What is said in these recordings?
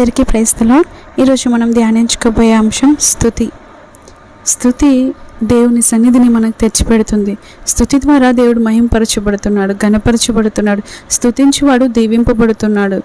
అందరికీ ప్రైస్తలో ఈరోజు మనం ధ్యానించుకోబోయే అంశం స్థుతి. స్థుతి దేవుని సన్నిధిని మనకు తెచ్చిపెడుతుంది. స్థుతి ద్వారా దేవుడు మహింపరచబడుతున్నాడు గణపరచబడుతున్నాడు స్థుతించువాడు దీవింపబడుతున్నాడు.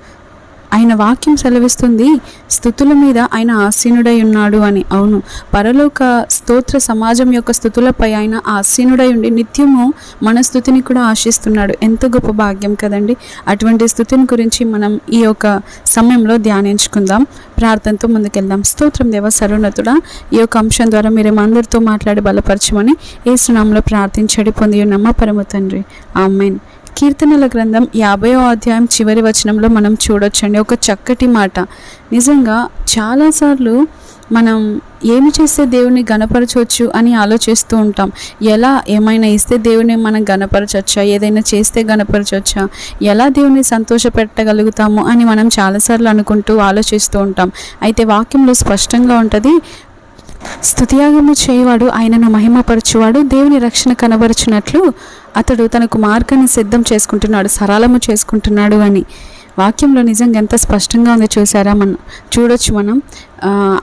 ఆయన వాక్యం సెలవిస్తుంది స్థుతుల మీద ఆయన ఆసీనుడై ఉన్నాడు అని. అవును పరలోక స్తోత్ర సమాజం యొక్క స్థుతులపై ఆయన ఆసీనుడై ఉండి నిత్యము మన స్థుతిని కూడా ఆశిస్తున్నాడు. ఎంత గొప్ప భాగ్యం కదండి. అటువంటి స్థుతిని గురించి మనం ఈ యొక్క సమయంలో ధ్యానించుకుందాం. ప్రార్థనతో ముందుకెళ్దాం. స్తోత్రం దేవ సర్వోన్నతుడా ఈ యొక్క అంశం ద్వారా మీరు అందరితో మాట్లాడి బలపరచమని ఏ సునామంలో ప్రార్థించడి పొంది ఉన్నమ్మ పరమ తండ్రి. ఆమెన్. కీర్తనల గ్రంథం యాభైవ అధ్యాయం చివరి వచనంలో మనం చూడొచ్చండి. ఒక చక్కటి మాట. నిజంగా చాలాసార్లు మనం ఏమి చేస్తే దేవుని గణపరచవచ్చు అని ఆలోచిస్తూ ఉంటాం. ఎలా ఏమైనా ఇస్తే దేవుని మనం గణపరచవచ్చా ఏదైనా చేస్తే గణపరచవచ్చా ఎలా దేవుని సంతోషపెట్టగలుగుతాము అని మనం చాలాసార్లు అనుకుంటూ ఆలోచిస్తూ ఉంటాం. అయితే వాక్యంలో స్పష్టంగా ఉంటుంది స్థుతియాగము చేయవాడు ఆయనను మహిమపరచువాడు దేవుని రక్షణ కనబరుచున్నట్లు అతడు తనకు మార్గాన్ని సిద్ధం చేసుకుంటున్నాడు సరళము చేసుకుంటున్నాడు అని. వాక్యంలో నిజంగా ఎంత స్పష్టంగా ఉందో చూసారా మనం చూడొచ్చు మనం.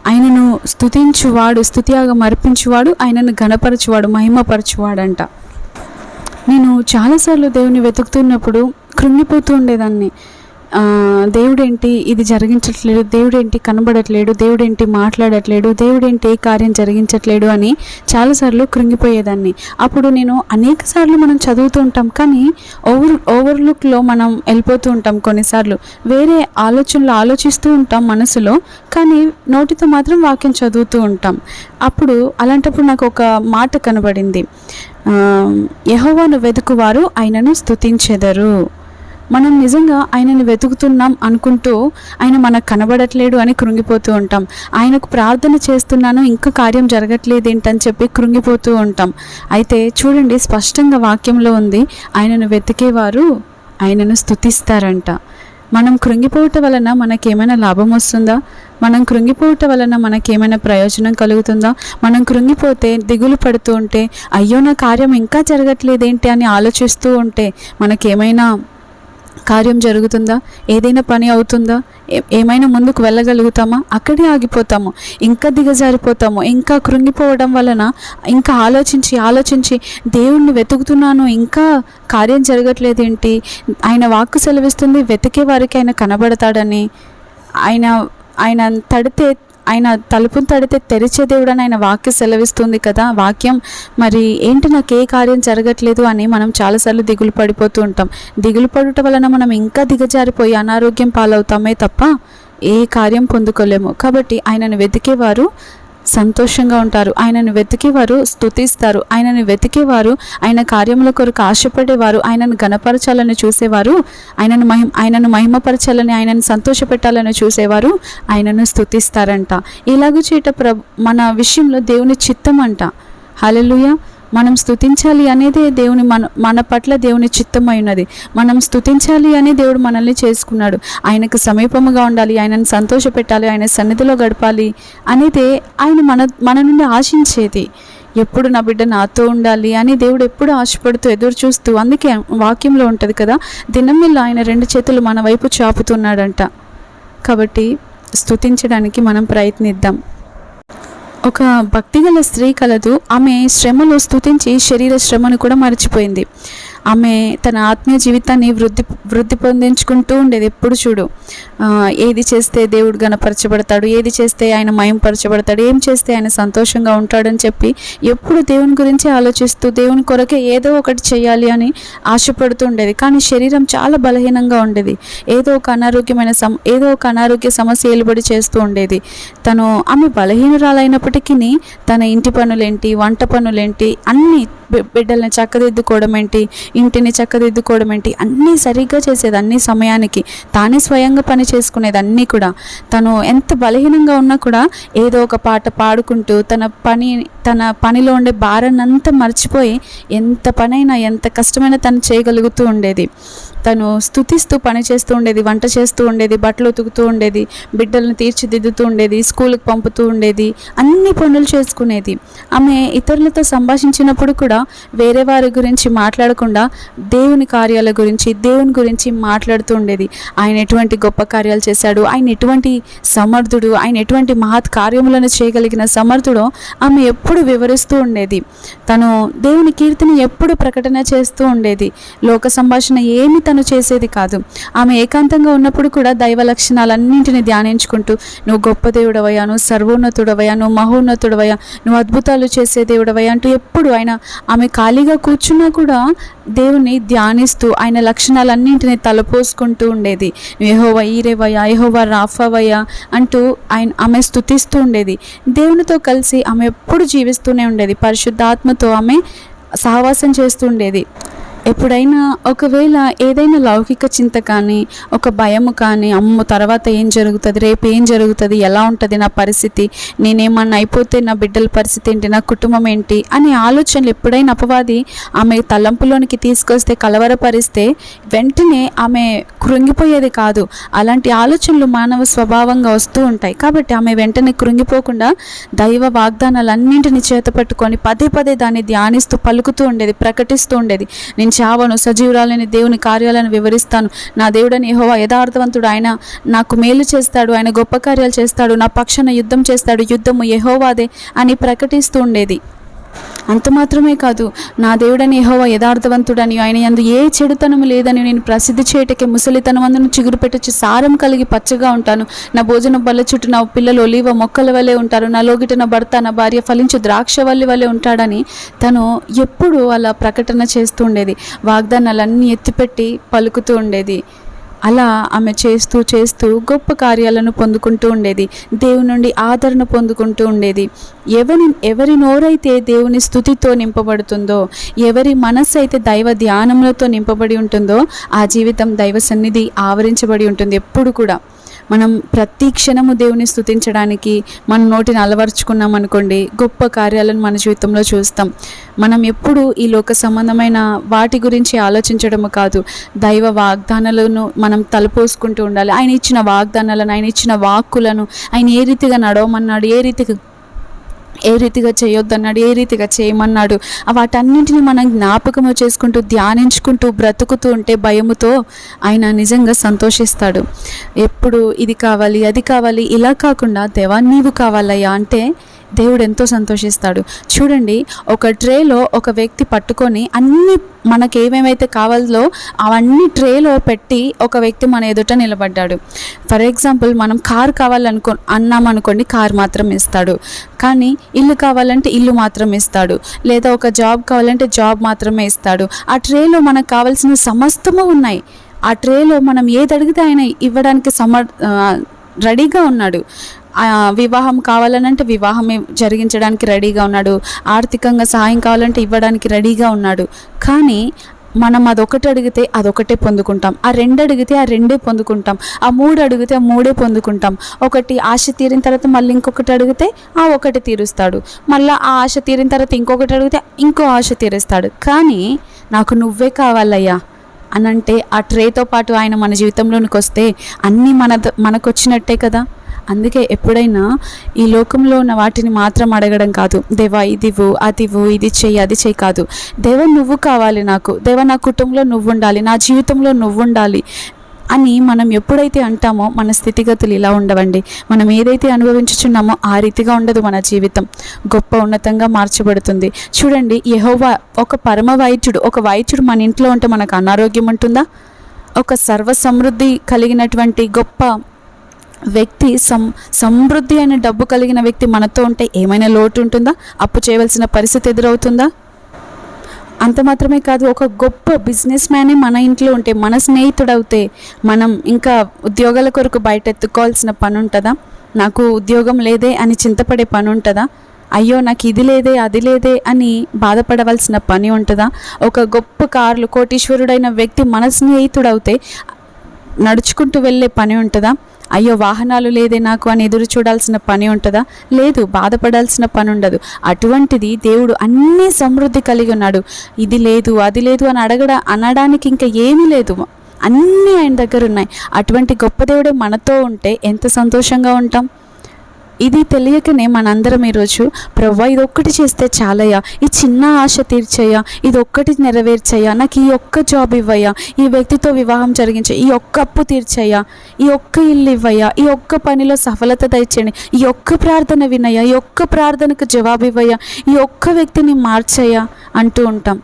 ఆయనను స్థుతించువాడు స్థుతియాగం అర్పించువాడు ఆయనను గణపరచువాడు మహిమపరచువాడంట. నేను చాలాసార్లు దేవుని వెతుకుతున్నప్పుడు కృంగిపోతూ ఉండేదాన్ని. దేవుడేంటి ఇది జరిగించట్లేదు దేవుడేంటి కనబడట్లేడు దేవుడేంటి మాట్లాడట్లేడు దేవుడేంటి ఏ కార్యం జరిగించట్లేడు అని చాలాసార్లు కృంగిపోయేదాన్ని. అప్పుడు నేను అనేక సార్లు మనం చదువుతూ ఉంటాం కానీ ఓవర్ ఓవర్లుక్లో మనం వెళ్ళిపోతూ ఉంటాం కొన్నిసార్లు. వేరే ఆలోచనలు ఆలోచిస్తూ ఉంటాం మనసులో కానీ నోటితో మాత్రం వాక్యం చదువుతూ ఉంటాం. అప్పుడు అలాంటప్పుడు నాకు ఒక మాట కనబడింది. యహోవాను వెతుకువారు ఆయనను స్థుతించెదరు మనం నిజంగా ఆయనని వెతుకుతున్నాం అనుకుంటూ ఆయన మనకు కనబడట్లేడు అని కృంగిపోతూ ఉంటాం. ఆయనకు ప్రార్థన చేస్తున్నాను ఇంకా కార్యం జరగట్లేదు ఏంటని చెప్పి కృంగిపోతూ ఉంటాం. అయితే చూడండి స్పష్టంగా వాక్యంలో ఉంది ఆయనను వెతికేవారు ఆయనను స్థుతిస్తారంట మనం కృంగిపోవటం వలన మనకేమైనా లాభం వస్తుందా? మనం కృంగిపోవటం వలన మనకేమైనా ప్రయోజనం కలుగుతుందా? మనం కృంగిపోతే దిగులు పడుతూ ఉంటే అయ్యో నా కార్యం ఇంకా జరగట్లేదేంటి అని ఆలోచిస్తూ ఉంటే మనకేమైనా కార్యం జరుగుతుందా? ఏదైనా పని అవుతుందా? ఏ- ఏమైనా ముందుకు వెళ్ళగలుగుతామా? అక్కడే ఆగిపోతాము. ఇంకా దిగజారిపోతాము. ఇంకా కృంగిపోవడం వలన ఇంకా ఆలోచించి ఆలోచించి దేవుణ్ణి వెతుకుతున్నాను. ఇంకా కార్యం జరగట్లేదేంటి? ఆయన వాక్కు సెలవిస్తుంది వెతికే వారికి ఆయన కనబడతాడని. ఆయన ఆయన తడితే ఆయన తలుపును తడితే తెరిచే దేవుడని ఆయన వాక్యం సెలవిస్తుంది కదా. వాక్యం మరి ఏంటి నాకు ఏ కార్యం జరగట్లేదు అని మనం చాలాసార్లు దిగులు పడిపోతూ ఉంటాం. దిగులు పడుట వలన మనం ఇంకా దిగజారిపోయి అనారోగ్యం పాలవుతామే తప్ప ఏ కార్యం పొందుకోలేము. కాబట్టి ఆయనను వెతికేవారు సంతోషంగా ఉంటారు. ఆయనను వెతికేవారు స్థుతిస్తారు ఆయనను వెతికేవారు ఆయన కార్యముల కొరకు ఆశపడేవారు ఆయనను గణపరచాలని చూసేవారు ఆయనను మహిమ ఆయనను మహిమపరచాలని ఆయనను సంతోషపెట్టాలని చూసేవారు ఆయనను స్థుతిస్తారంట ఇలాగ చేయట ప్ర మన విషయంలో దేవుని చిత్తం అంట హలలుయ మనం స్థుతించాలి అనేదే దేవుని మన మన పట్ల దేవుని చిత్తమై ఉన్నది మనం స్థుతించాలి అని దేవుడు మనల్ని చేసుకున్నాడు. ఆయనకు సమీపముగా ఉండాలి ఆయనను సంతోషపెట్టాలి ఆయన సన్నిధిలో గడపాలి అనేదే ఆయన మన మన నుండి ఆశించేది. ఎప్పుడు నా బిడ్డ నాతో ఉండాలి అని దేవుడు ఎప్పుడు ఆశపడుతూ ఎదురు చూస్తూ అందుకే వాక్యంలో ఉంటుంది కదా దినమిల్ల ఆయన రెండు చేతులు మన వైపు చాపుతున్నాడంట. కాబట్టి స్థుతించడానికి మనం ప్రయత్నిద్దాం. ఒక భక్తిగల స్త్రీ కలదు. ఆమె శ్రమలు స్థుతించి శరీర శ్రమను కూడా మర్చిపోయింది. ఆమె తన ఆత్మీయ జీవితాన్ని వృద్ధి వృద్ధి పొందించుకుంటూ ఉండేది ఎప్పుడు చూడు. ఏది చేస్తే దేవుడు గణపరచబడతాడు ఏది చేస్తే ఆయన మయంపరచబడతాడు ఏం చేస్తే ఆయన సంతోషంగా ఉంటాడని చెప్పి ఎప్పుడు దేవుని గురించి ఆలోచిస్తూ దేవుని కొరకే ఏదో ఒకటి చేయాలి అని ఆశపడుతూ ఉండేది. కానీ శరీరం చాలా బలహీనంగా ఉండేది. ఏదో ఒక అనారోగ్యమైన సమ ఏదో ఒక అనారోగ్య సమస్య ఏలుబడి చేస్తూ ఉండేది. తను ఆమె బలహీనురాలైనప్పటికీ తన ఇంటి పనులేంటి వంట పనులేంటి అన్నీ బిడ్డల్ని చక్కదిద్దుకోవడం ఏంటి? ఇంటిని చక్కదిద్దుకోవడం ఏంటి? అన్నీ సరిగ్గా చేసేది అన్ని సమయానికి. తానే స్వయంగా పని చేసుకునేది అన్నీ కూడా. తను ఎంత బలహీనంగా ఉన్నా కూడా ఏదో ఒక పాట పాడుకుంటూ తన పని తన పనిలో ఉండే భారాన్ని అంతా మర్చిపోయి ఎంత పనైనా ఎంత కష్టమైనా తను చేయగలుగుతూ ఉండేది. తను స్థుతిస్తూ పని చేస్తూ ఉండేది వంట చేస్తూ ఉండేది బట్టలు ఉతుకుతూ ఉండేది బిడ్డలను తీర్చిదిద్దుతూ ఉండేది స్కూల్కి పంపుతూ ఉండేది అన్ని పనులు చేసుకునేది. ఆమె ఇతరులతో సంభాషించినప్పుడు కూడా వేరే వారి గురించి మాట్లాడకుండా దేవుని కార్యాల గురించి దేవుని గురించి మాట్లాడుతూ ఉండేది. ఆయన ఎటువంటి గొప్ప కార్యాలు చేశాడు ఆయన ఎటువంటి సమర్థుడు ఆయన ఎటువంటి మహత్ కార్యములను చేయగలిగిన సమర్థుడో ఆమె ఎప్పుడు వివరిస్తూ ఉండేది. తను దేవుని కీర్తిని ఎప్పుడు ప్రకటన చేస్తూ ఉండేది. లోక సంభాషణ ఏమి తను చేసేది కాదు. ఆమె ఏకాంతంగా ఉన్నప్పుడు కూడా దైవ లక్షణాలన్నింటినీ ధ్యానించుకుంటూ నువ్వు గొప్ప దేవుడవయ్యా నువ్వు సర్వోన్నతుడవయ్యా నువ్వు మహోన్నతుడవయ్యా నువ్వు అద్భుతాలు చేసే దేవుడవయ్యా అంటూ ఎప్పుడు ఆయన ఆమె ఖాళీగా కూర్చున్నా కూడా దేవుని ధ్యానిస్తూ ఆయన లక్షణాలన్నింటినీ తలపోసుకుంటూ ఉండేది. యెహోవా ఈరేవయ్యా యెహోవా రాఫవయ్యా అంటూ ఆయన ఆమె స్థుతిస్తూ ఉండేది. దేవునితో కలిసి ఆమె ఎప్పుడు జీవిస్తూనే ఉండేది. పరిశుద్ధాత్మతో ఆమె సహవాసం చేస్తూ ఉండేది. ఎప్పుడైనా ఒకవేళ ఏదైనా లౌకిక చింత కానీ ఒక భయము కానీ అమ్మ తర్వాత ఏం జరుగుతుంది రేపు ఏం జరుగుతుంది ఎలా ఉంటుంది నా పరిస్థితి నేనేమన్నా అయిపోతే నా బిడ్డల పరిస్థితి ఏంటి నా కుటుంబం ఏంటి అనే ఆలోచనలు ఎప్పుడైనా అపవాది ఆమె తలంపులోనికి తీసుకొస్తే కలవరపరిస్తే వెంటనే ఆమె కృంగిపోయేది కాదు. అలాంటి ఆలోచనలు మానవ స్వభావంగా వస్తూ ఉంటాయి. కాబట్టి ఆమె వెంటనే కృంగిపోకుండా దైవ వాగ్దానాలన్నింటినీ చేతపట్టుకొని పదే పదే దాన్ని ధ్యానిస్తూ పలుకుతూ ఉండేది ప్రకటిస్తూ ఉండేది. నేను చావను సజీవురాలని దేవుని కార్యాలను వివరిస్తాను. నా దేవుడని యహోవా యథార్థవంతుడు. ఆయన నాకు మేలు చేస్తాడు ఆయన గొప్ప కార్యాలు చేస్తాడు నా పక్షాన యుద్ధం చేస్తాడు. యుద్ధము యెహోవాదే అని ప్రకటిస్తూ ఉండేది. అంత మాత్రమే కాదు నా దేవుడని యెహోవా యథార్థవంతుడని ఆయన ఎందు ఏ చెడుతనము లేదని నేను ప్రసిద్ధి చేయటకే ముసలితనమందును చిగురు పెట్టొచ్చి సారం కలిగి పచ్చగా ఉంటాను. నా భోజనం బల్ల చుట్టూ నా పిల్లలు ఒలివ మొక్కల వలె ఉంటారు. నా లోగిట నా భర్త నా భార్య ఫలించు ద్రాక్షవల్లి వలె ఉంటాడని తను ఎప్పుడు అలా ప్రకటన చేస్తూ ఉండేది. వాగ్దానాలన్నీ ఎత్తిపెట్టి పలుకుతూ ఉండేది. అలా ఆమె చేస్తూ చేస్తూ గొప్ప కార్యాలను పొందుకుంటూ ఉండేది. దేవుని నుండి ఆదరణ పొందుకుంటూ ఉండేది. ఎవరి ఎవరి నోరైతే దేవుని స్థుతితో నింపబడుతుందో ఎవరి మనస్సు అయితే దైవ ధ్యానములతో నింపబడి ఉంటుందో ఆ జీవితం దైవ సన్నిధి ఆవరించబడి ఉంటుంది ఎప్పుడు కూడా. మనం ప్రతి క్షణము దేవుని స్థుతించడానికి మన నోటిని అలవరుచుకున్నాం అనుకోండి గొప్ప కార్యాలను మన జీవితంలో చూస్తాం. మనం ఎప్పుడు ఈ లోక సంబంధమైన వాటి గురించి ఆలోచించడము కాదు దైవ వాగ్దానాలను మనం తలపోసుకుంటూ ఉండాలి. ఆయన ఇచ్చిన వాగ్దానాలను ఆయన ఇచ్చిన వాక్కులను ఆయన ఏ రీతిగా నడవమన్నాడు ఏ రీతిగా ఏ రీతిగా చేయొద్దన్నాడు ఏ రీతిగా చేయమన్నాడు వాటన్నింటినీ మనం జ్ఞాపకము చేసుకుంటూ ధ్యానించుకుంటూ బ్రతుకుతూ ఉంటే భయముతో ఆయన నిజంగా సంతోషిస్తాడు. ఎప్పుడు ఇది కావాలి అది కావాలి ఇలా కాకుండా దేవా నీవు కావాలయ్యా అంటే దేవుడు ఎంతో సంతోషిస్తాడు. చూడండి ఒక ట్రేలో ఒక వ్యక్తి పట్టుకొని అన్ని మనకి ఏమేమైతే కావాలో అవన్నీ ట్రేలో పెట్టి ఒక వ్యక్తి మన ఎదుట నిలబడ్డాడు. ఫర్ ఎగ్జాంపుల్ మనం కార్ కావాలనుకో అన్నాం అనుకోండి కార్ మాత్రం ఇస్తాడు. కానీ ఇల్లు కావాలంటే ఇల్లు మాత్రం ఇస్తాడు. లేదా ఒక జాబ్ కావాలంటే జాబ్ మాత్రమే ఇస్తాడు. ఆ ట్రేలో మనకు కావాల్సిన సమస్తము ఉన్నాయి. ఆ ట్రేలో మనం ఏది అడిగితే ఆయన ఇవ్వడానికి సమర్ రెడీగా ఉన్నాడు. వివాహం కావాలనంటే వివాహమే జరిగించడానికి రెడీగా ఉన్నాడు. ఆర్థికంగా సహాయం కావాలంటే ఇవ్వడానికి రెడీగా ఉన్నాడు. కానీ మనం అదొకటి అడిగితే అదొకటే పొందుకుంటాం. ఆ రెండు అడిగితే ఆ రెండే పొందుకుంటాం. ఆ మూడు అడిగితే ఆ మూడే పొందుకుంటాం. ఒకటి ఆశ తీరిన తర్వాత మళ్ళీ ఇంకొకటి అడిగితే ఆ ఒకటి తీరుస్తాడు. మళ్ళీ ఆ ఆశ తీరిన తర్వాత ఇంకొకటి అడిగితే ఇంకో ఆశ తీరుస్తాడు. కానీ నాకు నువ్వే కావాలయ్యా అని అంటే ఆ ట్రేతో పాటు ఆయన మన జీవితంలోనికి వస్తే అన్నీ మన మనకు వచ్చినట్టే కదా? అందుకే ఎప్పుడైనా ఈ లోకంలో ఉన్న వాటిని మాత్రం అడగడం కాదు. దేవా ఇదివ్వు అదివ్వు ఇది చెయ్యి అది చెయ్యి కాదు. దేవా నువ్వు కావాలి నాకు. దేవా నా కుటుంబంలో నువ్వు ఉండాలి. నా జీవితంలో నువ్వు ఉండాలి అని మనం ఎప్పుడైతే అంటామో మన స్థితిగతులు ఇలా ఉండవండి. మనం ఏదైతే అనుభవించుచున్నామో ఆ రీతిగా ఉండదు మన జీవితం. గొప్ప ఉన్నతంగా మార్చబడుతుంది. చూడండి యహోవా ఒక పరమ వైద్యుడు ఒక వైద్యుడు మన ఇంట్లో ఉంటే మనకు అనారోగ్యం ఉంటుందా? ఒక సర్వ సమృద్ధి కలిగినటువంటి గొప్ప వ్యక్తి సం సమృద్ధి అయిన డబ్బు కలిగిన వ్యక్తి మనతో ఉంటే ఏమైనా లోటు ఉంటుందా అప్పు చేయవలసిన పరిస్థితి ఎదురవుతుందా? అంత మాత్రమే కాదు ఒక గొప్ప బిజినెస్ మ్యానే మన ఇంట్లో ఉంటే మన స్నేహితుడవుతే మనం ఇంకా ఉద్యోగాల కొరకు బయట ఎత్తుకోవాల్సిన పని ఉంటుందా నాకు ఉద్యోగం లేదే అని చింతపడే పని ఉంటుందా అయ్యో నాకు ఇది లేదే అది లేదే అని బాధపడవలసిన పని ఉంటుందా? ఒక గొప్ప కార్లు కోటీశ్వరుడైన వ్యక్తి మన స్నేహితుడవుతే నడుచుకుంటూ వెళ్ళే పని ఉంటుందా? అయ్యో వాహనాలు లేదే నాకు అని ఎదురు చూడాల్సిన పని ఉంటుందా? లేదు బాధపడాల్సిన పని ఉండదు. అటువంటిది దేవుడు అన్నీ సమృద్ధి కలిగి ఉన్నాడు. ఇది లేదు అది లేదు అని అడగడ అనడానికి ఇంకా ఏమీ లేదు. అన్నీ ఆయన దగ్గర ఉన్నాయి. అటువంటి గొప్ప దేవుడే మనతో ఉంటే ఎంత సంతోషంగా ఉంటాం? ఇది తెలియకనే మనందరం ఈరోజు ప్రవ్వా ఇది ఒక్కటి చేస్తే చాలయ్యా. ఈ చిన్న ఆశ తీర్చయ్యా. ఇది ఒక్కటి నెరవేర్చయ్యా. నాకు ఈ ఒక్క జాబ్ ఇవ్వయ్యా. ఈ వ్యక్తితో వివాహం జరిగించే ఈ ఒక్క అప్పు తీర్చయ్యా. ఈ ఒక్క ఇల్లు ఇవ్వయ్యా. ఈ ఒక్క పనిలో సఫలత దయచేయండి. ఈ ఒక్క ప్రార్థన వినయ్యా. ఈ ఒక్క ప్రార్థనకు జవాబు ఇవ్వయ్యా. ఈ ఒక్క వ్యక్తిని మార్చయ్యా అంటూ ఉంటాం.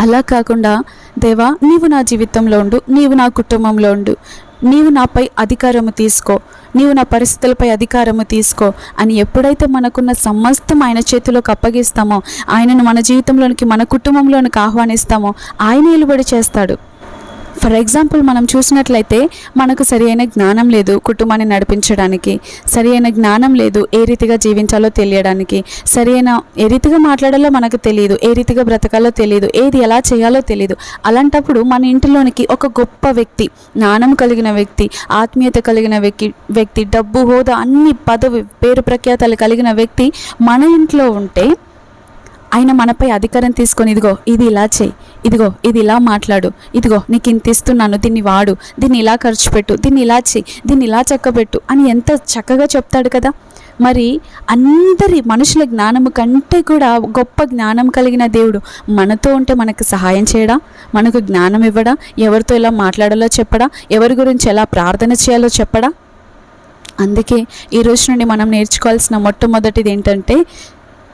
అలా కాకుండా దేవా నీవు నా జీవితంలో ఉండు. నీవు నా కుటుంబంలో ఉండు. నీవు నాపై అధికారము తీసుకో. నీవు నా పరిస్థితులపై అధికారము తీసుకో. అని ఎప్పుడైతే మనకున్న సమస్తం ఆయన చేతిలోకి అప్పగిస్తామో ఆయనను మన జీవితంలోనికి మన కుటుంబంలోనికి ఆహ్వానిస్తామో ఆయన నిలబడి చేస్తాడు. ఫర్ ఎగ్జాంపుల్ మనం చూసినట్లయితే మనకు సరి అయిన జ్ఞానం లేదు కుటుంబాన్ని నడిపించడానికి సరియైన జ్ఞానం లేదు ఏ రీతిగా జీవించాలో తెలియడానికి సరైన ఏ రీతిగా మాట్లాడాలో మనకు తెలియదు ఏ రీతిగా బ్రతకాలో తెలియదు ఏది ఎలా చేయాలో తెలియదు. అలాంటప్పుడు మన ఇంటిలోనికి ఒక గొప్ప వ్యక్తి జ్ఞానం కలిగిన వ్యక్తి ఆత్మీయత కలిగిన వ్యక్తి వ్యక్తి డబ్బు హోదా అన్ని పదవి పేరు ప్రఖ్యాతలు కలిగిన వ్యక్తి మన ఇంట్లో ఉంటే ఆయన మనపై అధికారం తీసుకొని ఇదిగో ఇది ఇలా చేయి. ఇదిగో ఇది ఇలా మాట్లాడు. ఇదిగో నీకు ఇంత ఇస్తున్నాను దీన్ని వాడు. దీన్ని ఇలా ఖర్చు పెట్టు దీన్ని ఇలా చెయ్యి దీన్ని ఇలా చక్కబెట్టు అని ఎంత చక్కగా చెప్తాడు కదా. మరి అందరి మనుషుల జ్ఞానము కంటే కూడా గొప్ప జ్ఞానం కలిగిన దేవుడు మనతో ఉంటే మనకు సహాయం చేయడా? మనకు జ్ఞానం ఇవ్వడా? ఎవరితో ఎలా మాట్లాడాలో చెప్పడా? ఎవరి గురించి ఎలా ప్రార్థన చేయాలో చెప్పడా? అందుకే ఈ రోజు నుండి మనం నేర్చుకోవాల్సిన మొట్టమొదటిది ఏంటంటే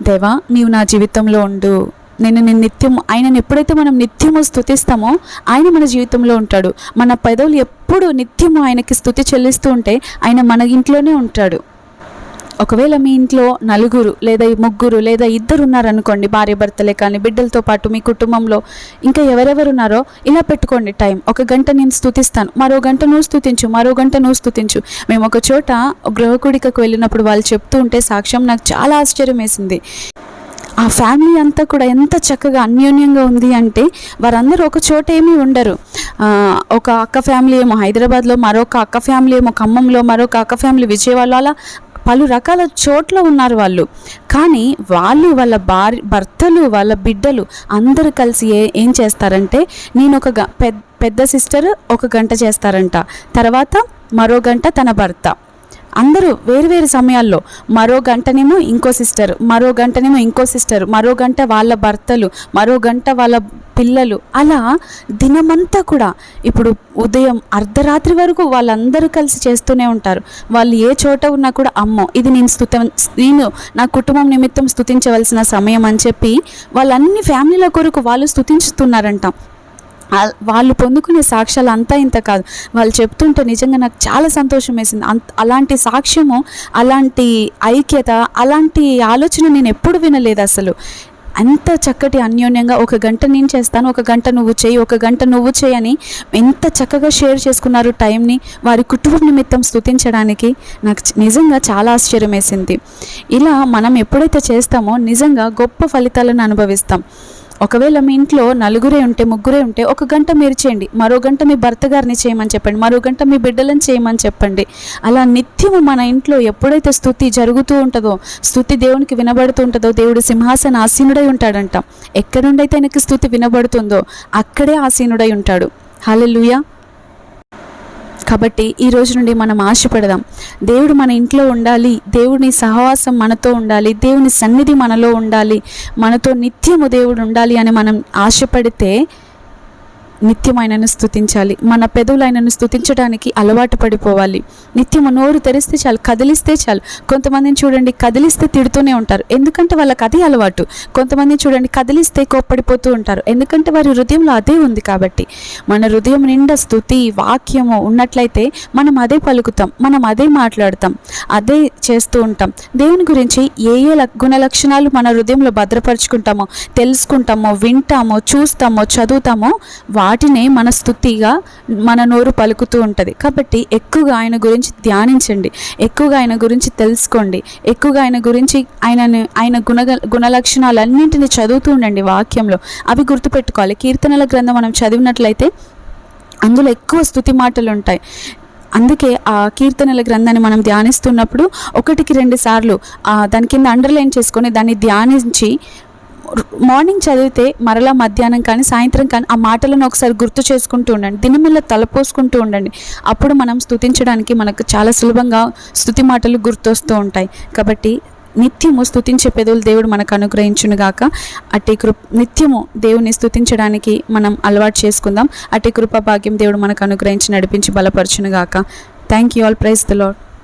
దేవా నీవు నా జీవితంలో ఉండు. నేను నేను నిత్యం ఆయనను ఎప్పుడైతే మనం నిత్యము స్థుతిస్తామో ఆయన మన జీవితంలో ఉంటాడు. మన పెదవులు ఎప్పుడు నిత్యము ఆయనకి స్థుతి చెల్లిస్తూ ఉంటే ఆయన మన ఇంట్లోనే ఉంటాడు. ఒకవేళ మీ ఇంట్లో నలుగురు లేదా ముగ్గురు లేదా ఇద్దరు ఉన్నారనుకోండి భార్య భర్తలే కానీ బిడ్డలతో పాటు మీ కుటుంబంలో ఇంకా ఎవరెవరు ఉన్నారో ఇలా పెట్టుకోండి టైం. ఒక గంట నేను స్థుతిస్తాను మరో గంట నువ్వు స్థుతించు మరో గంట నువ్వు స్థుతించు మేము ఒక చోట గృహకుడికకు వెళ్ళినప్పుడు వాళ్ళు చెప్తూ ఉంటే సాక్ష్యం నాకు చాలా ఆశ్చర్యం వేసింది. ఆ ఫ్యామిలీ అంతా కూడా ఎంత చక్కగా అన్యోన్యంగా ఉంది అంటే వారందరూ ఒక చోట ఏమీ ఉండరు. ఒక అక్క ఫ్యామిలీ ఏమో హైదరాబాద్లో మరొక అక్క ఫ్యామిలీ ఏమో ఖమ్మంలో మరొక అక్క ఫ్యామిలీ విజయవాడలో అలా పలు రకాల చోట్ల ఉన్నారు వాళ్ళు. కానీ వాళ్ళు వాళ్ళ భార్య భర్తలు వాళ్ళ బిడ్డలు అందరూ కలిసి ఏ ఏం చేస్తారంటే నేను ఒక గ- పెద్ద పెద్ద సిస్టర్ ఒక గంట చేస్తారంట. తర్వాత మరో గంట తన భర్త. అందరూ వేరు వేరు సమయాల్లో మరో గంటనేమో ఇంకో సిస్టర్ మరో గంటనేమో ఇంకో సిస్టర్ మరో గంట వాళ్ళ భర్తలు మరో గంట వాళ్ళ పిల్లలు అలా దినమంతా కూడా ఇప్పుడు ఉదయం అర్ధరాత్రి వరకు వాళ్ళందరూ కలిసి చేస్తూనే ఉంటారు. వాళ్ళు ఏ చోట ఉన్నా కూడా అమ్మో ఇది నేను స్థుత నేను నా కుటుంబం నిమిత్తం స్థుతించవలసిన సమయం అని చెప్పి వాళ్ళన్ని ఫ్యామిలీల కొరకు వాళ్ళు స్థుతించుతున్నారంట వాళ్ళు పొందుకునే సాక్ష్యాలు అంతా ఇంత కాదు. వాళ్ళు చెప్తుంటే నిజంగా నాకు చాలా సంతోషం వేసింది. అంత అలాంటి సాక్ష్యము అలాంటి ఐక్యత అలాంటి ఆలోచన నేను ఎప్పుడు వినలేదు అసలు. అంత చక్కటి అన్యోన్యంగా ఒక గంట నేను చేస్తాను ఒక గంట నువ్వు చేయి ఒక గంట నువ్వు చేయని ఎంత చక్కగా షేర్ చేసుకున్నారు టైంని వారి కుటుంబ నిమిత్తం స్థుతించడానికి నాకు నిజంగా చాలా ఆశ్చర్యం వేసింది. ఇలా మనం ఎప్పుడైతే చేస్తామో నిజంగా గొప్ప ఫలితాలను అనుభవిస్తాం. ఒకవేళ మీ ఇంట్లో నలుగురే ఉంటే ముగ్గురే ఉంటే ఒక గంట మీరు చేయండి. మరో గంట మీ భర్త గారిని చేయమని చెప్పండి. మరో గంట మీ బిడ్డలను చేయమని చెప్పండి. అలా నిత్యము మన ఇంట్లో ఎప్పుడైతే స్థుతి జరుగుతూ ఉంటుందో స్థుతి దేవునికి వినబడుతూ ఉంటుందో దేవుడు సింహాసన ఆసీనుడై ఉంటాడంట. ఎక్కడుండైతే ఆయనకి స్థుతి వినబడుతుందో అక్కడే ఆసీనుడై ఉంటాడు. హల్లెలూయా. కాబట్టి ఈ రోజు నుండి మనం ఆశపడదాం. దేవుడు మన ఇంట్లో ఉండాలి. దేవుని సహవాసం మనతో ఉండాలి. దేవుని సన్నిధి మనలో ఉండాలి. మనతో నిత్యము దేవుడు ఉండాలి అని మనం ఆశపడితే నిత్యం ఆయనను స్థుతించాలి మన పెదవులు ఆయనను స్థుతించడానికి అలవాటు పడిపోవాలి. నిత్యము నోరు తెరిస్తే చాలు కదిలిస్తే చాలు. కొంతమందిని చూడండి కదిలిస్తే తిడుతూనే ఉంటారు. ఎందుకంటే వాళ్ళకి అదే అలవాటు. కొంతమందిని చూడండి కదిలిస్తే కోప్పడిపోతూ ఉంటారు. ఎందుకంటే వారి హృదయంలో అదే ఉంది కాబట్టి. మన హృదయం నిండా స్థుతి వాక్యము ఉన్నట్లయితే మనం అదే పలుకుతాం. మనం అదే మాట్లాడతాం. అదే చేస్తూ ఉంటాం. దేవుని గురించి ఏ ఏ లక్- గుణ లక్షణాలు మన హృదయంలో భద్రపరుచుకుంటామో తెలుసుకుంటామో వింటామో చూస్తామో చదువుతామో వాటినే మన స్థుతిగా మన నోరు పలుకుతూ ఉంటుంది. కాబట్టి ఎక్కువగా ఆయన గురించి ధ్యానించండి. ఎక్కువగా ఆయన గురించి తెలుసుకోండి. ఎక్కువగా ఆయన గురించి ఆయనను ఆయన గుణ గుణలక్షణాలన్నింటినీ చదువుతూ ఉండండి వాక్యంలో. అవి గుర్తుపెట్టుకోవాలి. కీర్తనల గ్రంథం మనం చదివినట్లయితే అందులో ఎక్కువ స్థుతి మాటలు ఉంటాయి. అందుకే ఆ కీర్తనల గ్రంథాన్ని మనం ధ్యానిస్తున్నప్పుడు ఒకటికి రెండు సార్లు దాని కింద అండర్లైన్ చేసుకొని దాన్ని ధ్యానించి మార్నింగ్ చదివితే మరలా మధ్యాహ్నం కానీ సాయంత్రం కానీ ఆ మాటలను ఒకసారి గుర్తు చేసుకుంటూ ఉండండి. దినమిల్ల తలపోసుకుంటూ ఉండండి. అప్పుడు మనం స్తుతించడానికి మనకు చాలా సులభంగా స్థుతి మాటలు గుర్తొస్తూ ఉంటాయి. కాబట్టి నిత్యము స్తుతించే పెదవులు దేవుడు మనకు అనుగ్రహించునుగాక. అట్టి కృప నిత్యము దేవుని స్థుతించడానికి మనం అలవాటు చేసుకుందాం. అట్టి కృప భాగ్యం దేవుడు మనకు అనుగ్రహించి నడిపించి బలపరచునుగాక. Thank you all praise the lord